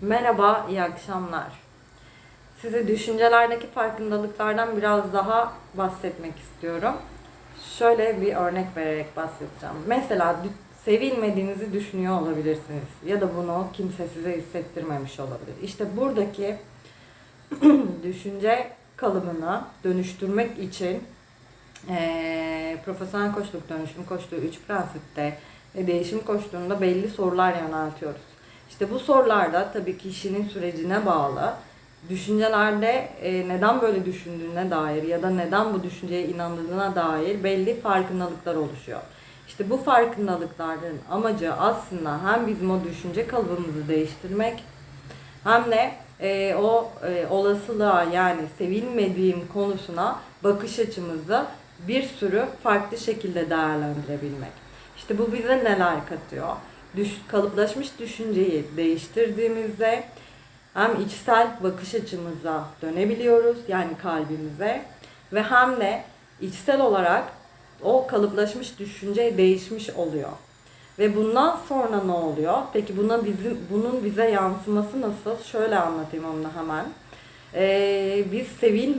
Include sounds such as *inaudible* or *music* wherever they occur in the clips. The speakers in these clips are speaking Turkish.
Merhaba, iyi akşamlar. Size düşüncelerdeki farkındalıklardan biraz daha bahsetmek istiyorum. Şöyle bir örnek vererek bahsedeceğim. Mesela sevilmediğinizi düşünüyor olabilirsiniz. Ya da bunu kimse size hissettirmemiş olabilir. İşte buradaki *clears throat* düşünce kalıbını dönüştürmek için eee, profesyonel koçluk dönüşüm koçluğu 3 prensipte ve değişim koçluğunda belli sorular yöneltiyoruz. İşte bu sorularda tabii kişinin sürecine bağlı düşüncelerde e, neden böyle düşündüğüne dair ya da neden bu düşünceye inandığına dair belli farkındalıklar oluşuyor. İşte bu farkındalıkların amacı aslında hem bizim o düşünce kalıbımızı değiştirmek hem de e, o e, olasılığa yani sevilmediğim konusuna bakış açımızı bir sürü farklı şekilde değerlendirebilmek. İşte bu bize neler katıyor? Düş, kalıplaşmış düşünceyi değiştirdiğimizde hem içsel bakış açımıza dönebiliyoruz yani kalbimize ve hem de içsel olarak o kalıplaşmış düşünce değişmiş oluyor. Ve bundan sonra ne oluyor? Peki buna bizim bunun bize yansıması nasıl? Şöyle anlatayım onu hemen. Ee, biz sevil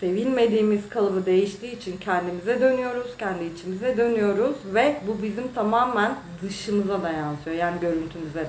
sevilmediğimiz kalıbı değiştiği için kendimize dönüyoruz, kendi içimize dönüyoruz ve bu bizim tamamen dışımıza da yansıyor. Yani görüntümüze de.